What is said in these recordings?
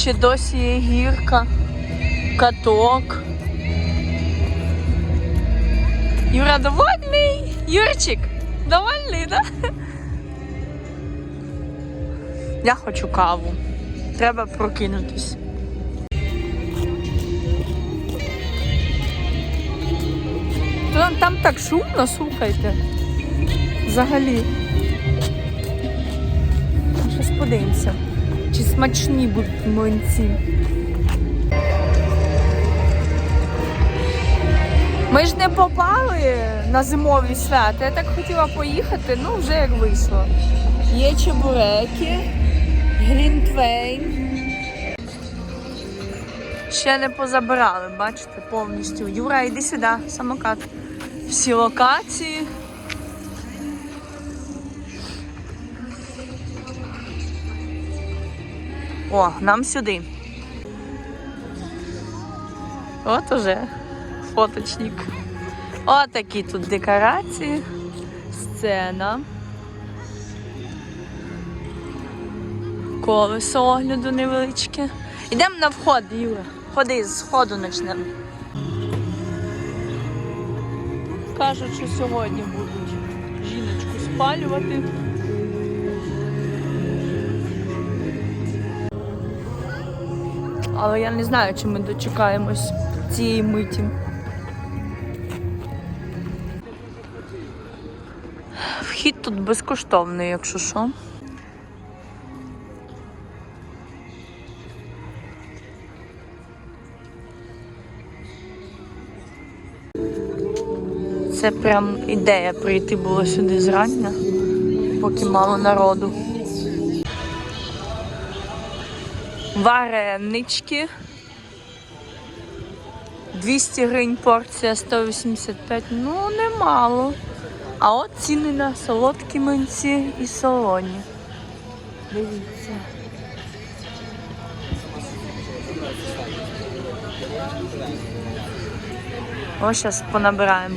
Ще досі є гірка, каток. Юра довольний? Юрчик, довольний, да? Я хочу каву. Треба прокинутись. Там, там так шумно, слухайте. Взагалі. Ну, Щось подивимося. Чи смачні будуть млинці. Ми ж не попали на зимові свята. Я так хотіла поїхати, ну вже як вийшло. Є чебуреки, глінтвейн. Ще не позабирали, бачите, повністю. Юра, йди сюди, самокат. Всі локації. О, нам сюди. От уже фоточник. От такі тут декорації. Сцена. Колесо огляду невеличке. Йдемо на вход, Юра. Ходи, з входу почнемо. Кажуть, що сьогодні будуть жіночку спалювати. Але я не знаю, чи ми дочекаємось цієї миті. Вхід тут безкоштовний, якщо що. Це прям ідея прийти було сюди зрання, поки мало народу. Варенички. 200 гривень порція 185, ну немало. А от ціни на солодкі млинці і солоні. Дивіться. Ось зараз понабираємо.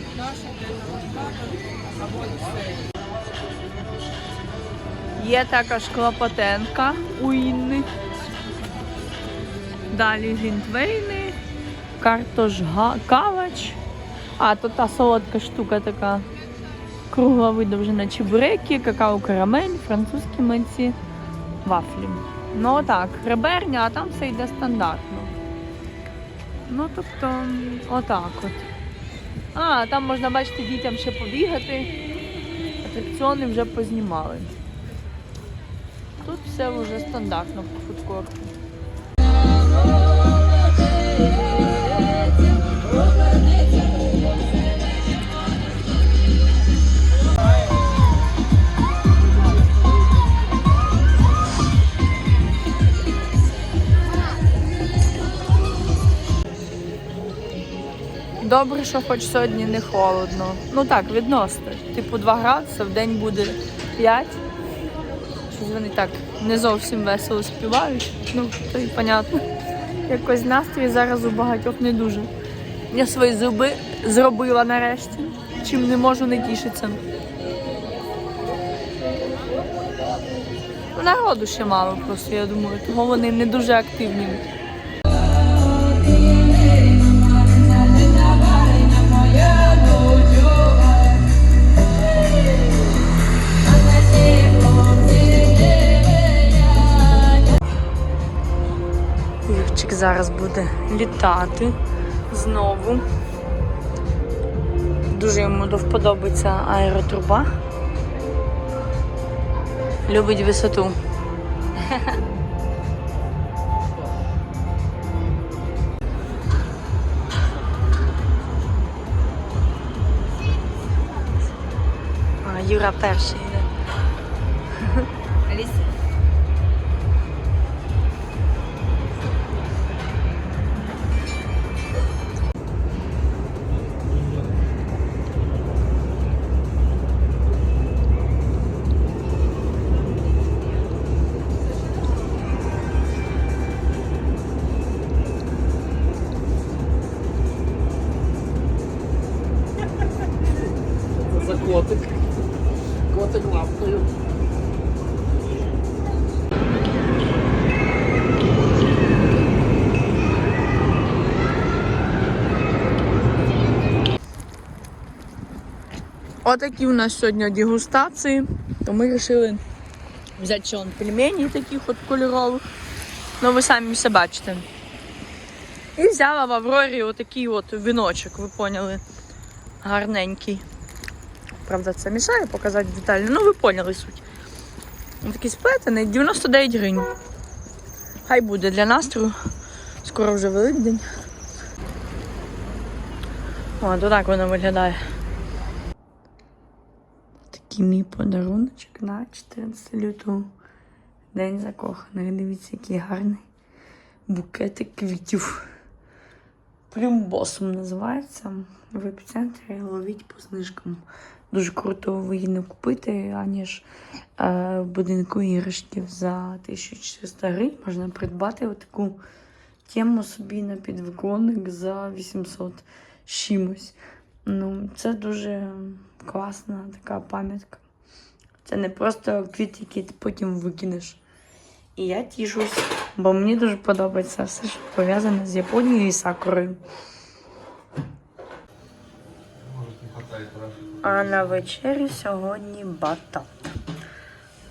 Є також клопотенка у Інни. Далі гінтвейни, картош кавач. А, то та солодка штука така кругла видовжена чебуреки, какао карамель, французькі млинці, вафлі. Ну отак, реберня, а там все йде стандартно. Ну, тобто, отак от. А, там можна бачити дітям ще побігати. Атракціони вже познімали. Тут все вже стандартно по фудкорту. Добре, що хоч сьогодні не холодно. Ну так, відносно. Типу 2 градуси, в день буде 5. Щось вони так не зовсім весело співають. Ну, то й понятно. Якось настрій зараз у багатьох не дуже. Я свої зуби зробила нарешті, чим не можу не тішитися. Народу ще мало просто, я думаю, тому вони не дуже активні. Зараз буде літати знову. Дуже йому ця аеротруба. Любить висоту. Юра перший. Аліса. котик. Котик лапкою. Отакі у нас сьогодні дегустації, то ми вирішили взяти ще пельмені таких от кольорових. Ну ви самі все бачите. І взяла в Аврорі отакий от віночок, ви поняли. Гарненький. Правда, це мішає показати детально. Ну, ви поняли суть. Такий сплетений, 99 гривень. Хай буде для настрою. Скоро вже Великдень. О, то так воно виглядає. Такий мій подаруночок на 14 лютого. День закоханих. Дивіться, який гарний букетик квітів. Плюмбосом називається. В епіцентрі ловіть по знижкам. Дуже круто вигідно купити, аніж е, будинку іграшків за 1400 гривень можна придбати отаку тему собі на підвиконник за 800 з чимось. Ну, це дуже класна така пам'ятка. Це не просто квіт, який ти потім викинеш. І я тішусь, бо мені дуже подобається все, що пов'язане з Японією і сакурою. А на вечері сьогодні батат.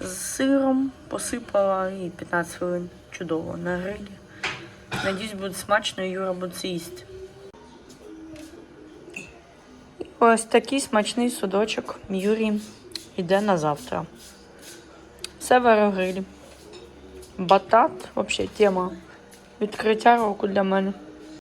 З сиром посипала і 15 хвилин чудово на грилі. Надіюсь, буде смачно і Юра буде це. Ось такий смачний судочок Юрій йде на завтра. В. Батат, взагалі, тема. Відкриття року для мене.